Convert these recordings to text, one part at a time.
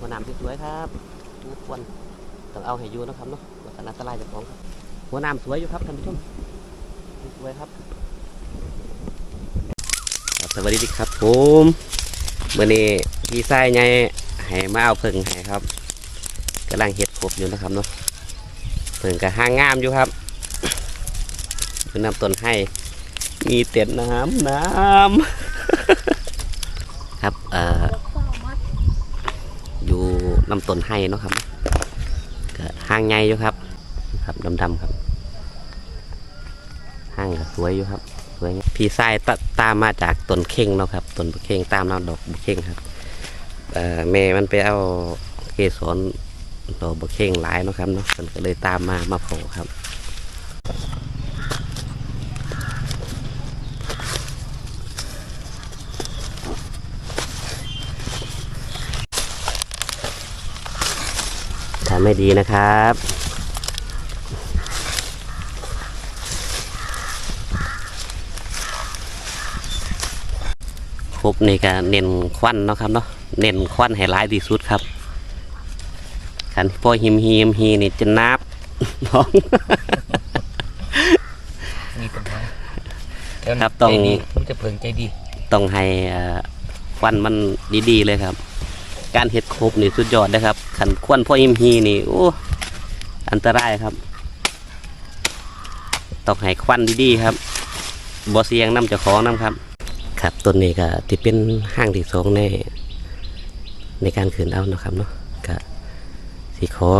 หัวน้ำสวยครับทุกคนต้องเอาให้อยู่นะครับเนาะว่าอันตรายจากของครับหัวน้ำสวยอยู่ครับท่านผู้ชมสวยครับ สวัสดีครับผมเมื่อนี้พี่ชายใหญ่ให้มาเอาเพิ่งให้ครับกำลังเห็ดครบอยู่นะครับเนาะเพิ่งกับห้างงามอยู่ครับเพิ่นนำต้นให้มีเต็นน้ำน้ำครับเอ่อ ลำต้นให้เนาะครับก็ห่างใหญ่อยู่ครับ ครับดำๆครับห่างก็สวยอยู่ครับสวยพี่ไส้ตามมาจากต้นเข่งเนาะครับต้นบุเข่งตามน้ำดอกบุเข่งครับเอ่อแม่มันไปเอาเกสรดอกบุเข่งหลายเนาะครับเนาะมันก็เลยตามมามาโผล่ครับ ทำไม่ดีนะครับ ครบนี่ก็เน้นควันเนาะครับเนาะเน้นควันให้ร้ายที่สุดครับคันพอหิมหิมฮีนี่จะนับน้องมีปัญหาครับต้องใจดีผมจะเพิ่งใจดี ต้องให้เอ่อควันมันดีๆเลยครับ การเห็ดครบนี่สุดยอดนะครับขันควันพ่อหิมฮีนี่โอ้อันตรายครับตองให้ควันดีๆครับบ่เสียงน้ำเจ้าของน้ำครับ ครับต้นนี้ก็ที่เป็นห้างที่สองในในการขืนเอาเนาะครับเนาะก็สิขอ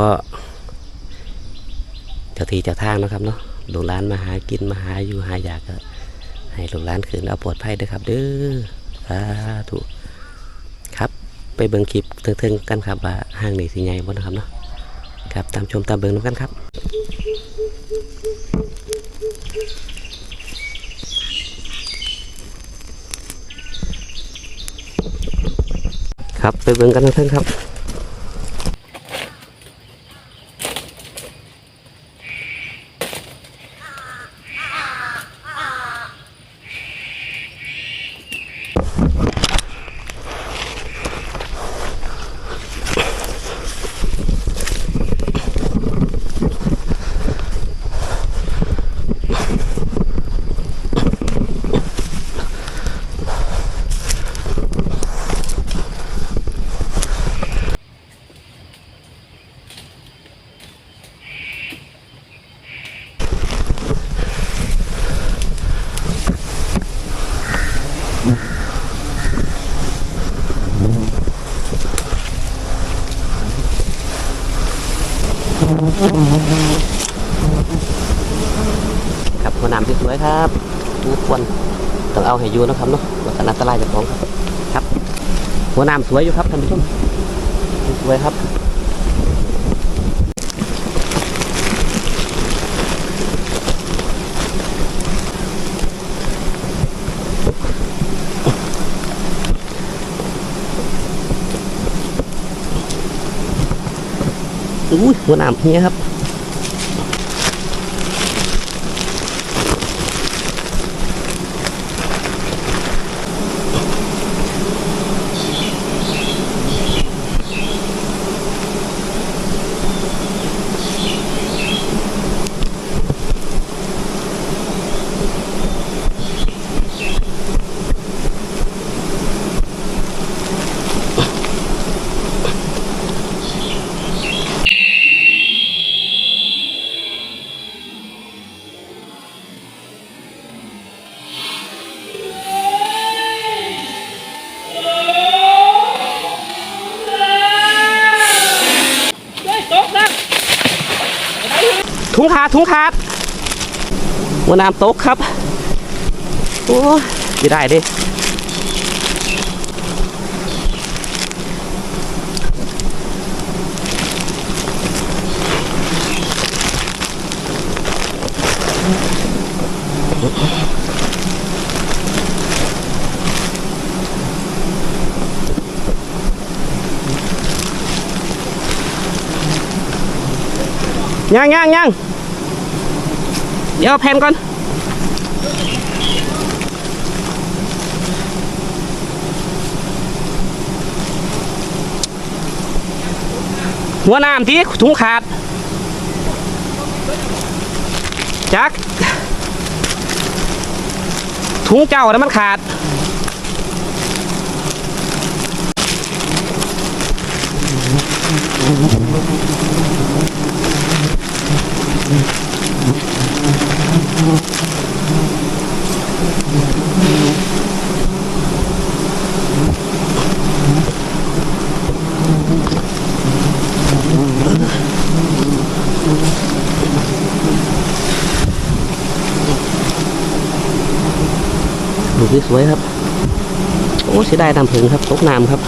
เจ้าทีเจ้าทางนะครับเนาะลูกหลานมาหากินมาหาอยู่หาอยากก็ให้ลูกหลานขืนเอาปลอดภัยด้อครับ เด้อสาธุ ไปเบิ่งคลิปเทิงๆกันครับว่าห้างนี้สิใหญ่บ่นะครับเนาะครับตามชมตามเบิ่งน้ำกันครับครับไปเบิ่งกันเทิงๆครับ ครับหัวน้ำที่สวยครับทุกคนต้องเอาให้อยู่นะครับเนาะว่าอันตรายจากของครับ ครับ หัวน้ำสวยอยู่ครับท่านผู้ชมสวยครับ อุ้ยหัวหนามเฮียครับ ถุงขาดถุงขาดหัวน้ำตกครับ โอ้ยจะได้ดิ ยังยังยังเดี๋ยวแผ่นก่อน หัวน้ำที่ถุงขาด จักถุงเจ้าแล้วมันขาด สวยครับ โอ้เสียดายตามผึงครับตกน้ำครับ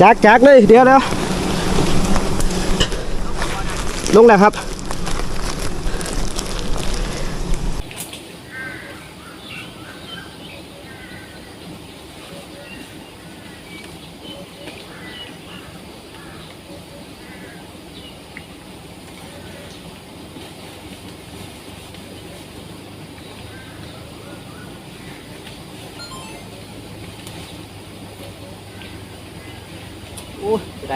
จักจักเลย เดี๋ยวเดี๋ยวลงแล้วครับ โอ้ยจะไ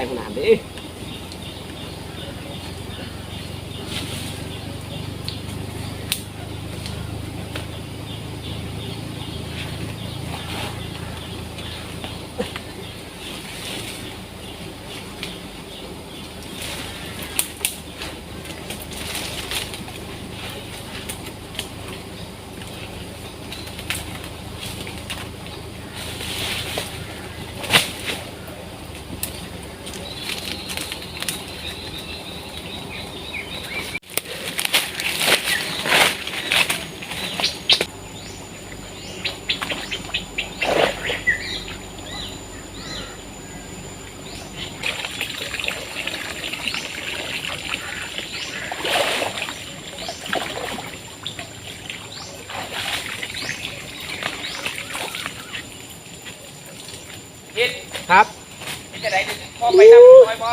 ด้ขนาดนี้ครับจะได้พ่อไปทำคอยบอ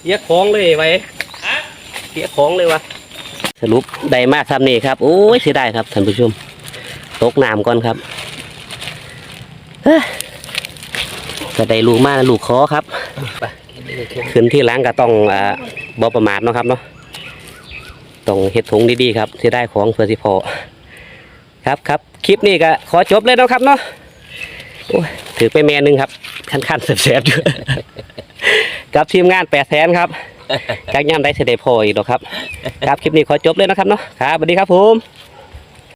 เสียของเลยไว้ฮะเสียของเลยวะสรุปได้มาทำนี่ครับโอ้ยเสียดายครับท่านผู้ชม ตกน้ำก่อนครับเอ้อก็ได้ลูกมาลูกคอครับไปกินนี่เลยเค็มขึ้นที่หล้างก็ต้องอ่าบอประมาทเนาะครับเนาะต้องเห็ดถุงดีๆครับที่ได้ของเพื่อสิพอครับครับคลิปนี้ก็ขอจบเลยเนาะครับเนาะโอ้ยถือไปแม่หนึงครับ ขั้นๆแสบๆอยู่กับทีมงานแปดแสนครับจากย่ำได้เสได็จพออีกหรอกครับ ครับคลิปนี้ขอจบเลยนะครับเนาะครับสวัสดีครับผม